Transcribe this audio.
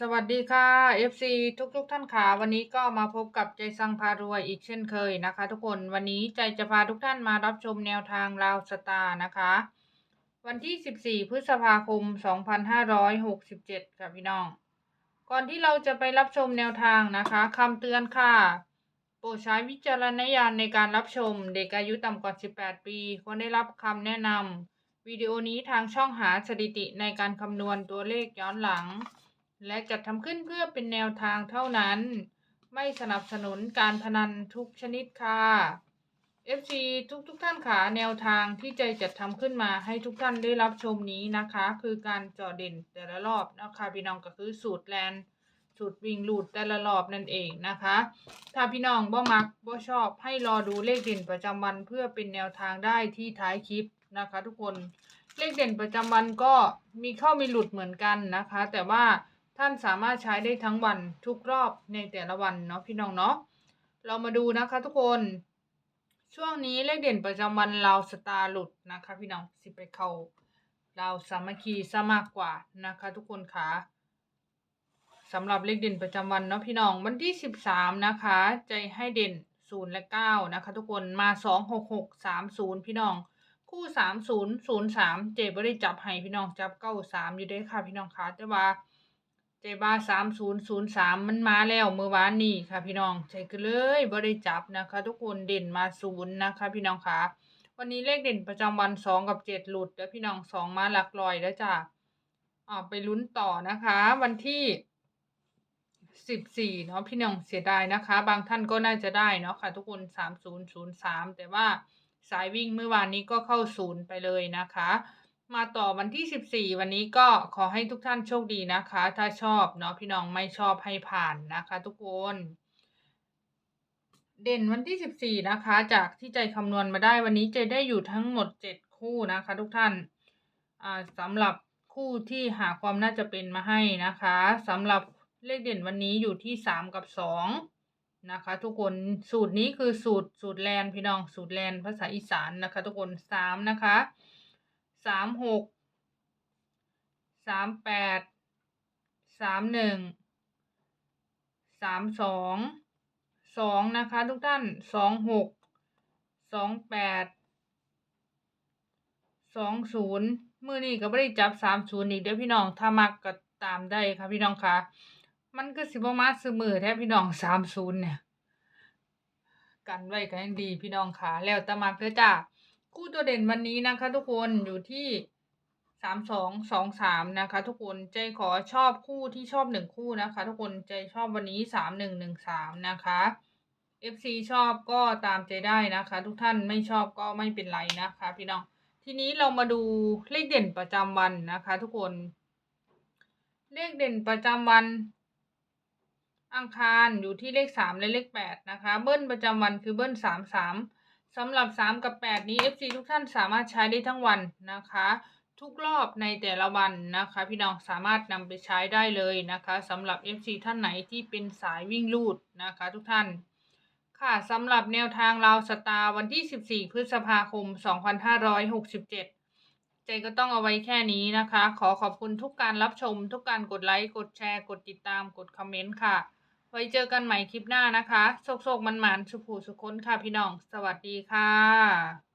สวัสดีค่ะ FC ทุกๆทท่านค่ะ วันนี้ก็มาพบกับใจซังพารวยอีกเช่นเคยนะคะ ทุกคนวันนี้ใจจะพาทุกท่านมารับชมแนวทางราวสตาร์นะคะ วันที่ 14 พฤษภาคม 2567ค่ะพี่น้อง ก่อนที่เราจะไปรับชมแนวทางนะคะคำเตือนค่ะ โปรดใช้วิจารณญาณในการรับชมเด็กอายุต่ำกว่า 18 ปีควรได้รับคำแนะนำวิดีโอนี้ทางช่องหาสถิติในการคำนวณตัวเลขย้อนหลัง และจัดทำขึ้นเพื่อเป็นแนวทางเท่านั้น ไม่สนับสนุนการพนันทุกชนิดค่ะ FC ทุกทุกท่านค่ะแนวทางที่ใจจัดทำขึ้นมาให้ทุกท่านได้รับชมนี้นะคะ คือการจาะเด่นแต่ละรอบนะคะพี่น้องก็คือสูตรแลนสูตรวิ่งลูดแต่ละรอบนั่นเองนะคะ ถ้าพี่น้องบ่มักบ่ชอบให้รอดูเลขเด่นประจำวันเพื่อเป็นแนวทางได้ที่ท้ายคลิปนะคะ ทุกคนเลขเด่นประจำวันก็มีเข้ามีหลุดเหมือนกันนะคะ แต่ว่า ท่านสามารถใช้ได้ทั้งวันทุกรอบในแต่ละวันเนาะพี่น้องเนาะเรามาดูนะคะทุกคน ช่วงนี้เลขเด่นประจำวันเราสตาร์หลุดนะคะ พี่น้องสิไปเขาเราสามัคคีซะมากกว่านะคะ ทุกคนค่ะสำหรับเลขเด่นประจำวันเนาะพี่น้องวันที่สิบสามนะคะ ใจให้เด่นศูนย์และเก้านะคะ ทุกคนมาสองหกหกสามศูนย์พี่น้อง คู่สามศูนย์ศูนย์สามเจ็บไม่ได้จับให้พี่น้องจับเก้าสามอยู่ด้อค่ะพี่น้องค่ะแต่ว่า เจบ้าสามศูนย์ศูนย์สามมันมาแล้วเมื่อวานนี้ค่ะพี่น้องใช่กันเลยไม่ได้จับนะคะ ทุกคนเด่นมาศูนย์นะคะ พี่น้องคะวันนี้เลขเด่นประจำวันสองกับเจ็ดหลุดแล้วพี่น้องสองมาหลักลอยแล้วจ้ะอ่าไปลุ้นต่อนะคะ วันที่สิบสี่เนาะพี่น้องเสียดายนะคะ บางท่านก็น่าจะได้เนาะค่ะ ทุกคนสามศูนย์ศูนย์สามแต่ว่าสายวิ่งเมื่อวานนี้ก็เข้าศูนย์ไปเลยนะคะ มาต่อวันที่สิบสี่วันนี้ก็ขอให้ทุกท่านโชคดีนะคะ ถ้าชอบเนาะพี่น้องไม่ชอบให้ผ่านนะคะ ทุกคน เด่นวันที่สิบสี่นะคะ จากที่ใจคำนวณมาได้วันนี้ใจได้อยู่ทั้งหมดเจ็ดคู่นะคะ ทุกท่านอ่าสำหรับคู่ที่หาความน่าจะเป็นมาให้นะคะสำหรับเลขเด่นวันนี้อยู่ที่สามกับสองนะคะ ทุกคนสูตรนี้คือสูตรสูตรแลนพี่น้องสูตรแลนภาษาอีสานนะคะ ทุกคนสามนะคะ สามหกสามแปดสามหนึ่งสามสองสองนะคะทุกท่านสองหกสองแปดสองศูนย์มือนี้ก็ไม่ได้จับสามศูนย์อีกเดี๋ยวพี่น้องถ้ามักก็ตามได้ค่ะพี่น้องคะมันก็สิบมาซื้อมือแท้พี่น้องสามศูนย์เนี่ย กันไว้กันยังดีพี่น้องค่ะแล้วตะมักเด้อจ้า คู่ตัวเด่นวันนี้นะคะ ทุกคนอยู่ที่สามสองสองสามนะคะ ทุกคนใจขอชอบคู่ที่ชอบหนึ่งคู่นะคะ ทุกคนใจชอบวันนี้สามหนึ่งหนึ่งสามนะคะ FC ชอบก็ตามใจได้นะคะ ทุกท่านไม่ชอบก็ไม่เป็นไรนะคะ พี่น้องทีนี้เรามาดูเลขเด่นประจำวันนะคะ ทุกคน เลขเด่นประจำวัน อังคารอยู่ที่เลขสามและเลขแปดนะคะ เบิ้ลประจำวันคือเบิ้ลสามสาม สำหรับสามกับแปดนี้ FC ทุกท่านสามารถใช้ได้ทั้งวันนะคะ ทุกรอบในแต่ละวันนะคะ พี่น้องสามารถนำไปใช้ได้เลยนะคะสำหรับ FC ท่านไหนที่เป็นสายวิ่งลูดนะคะ ทุกท่านค่ะสำหรับแนวทางราวสตาร์วันที่ 14 พฤษภาคม 2567ใจก็ต้องเอาไว้แค่นี้นะคะ ขอขอบคุณทุกการรับชม ทุกการกดไลค์ กดแชร์ กดติดตาม กดคอมเมนต์ค่ะ ไว้เจอกันใหม่คลิปหน้านะคะโชคๆมันๆสุผูสุคนค่ะพี่น้อง สวัสดีค่ะ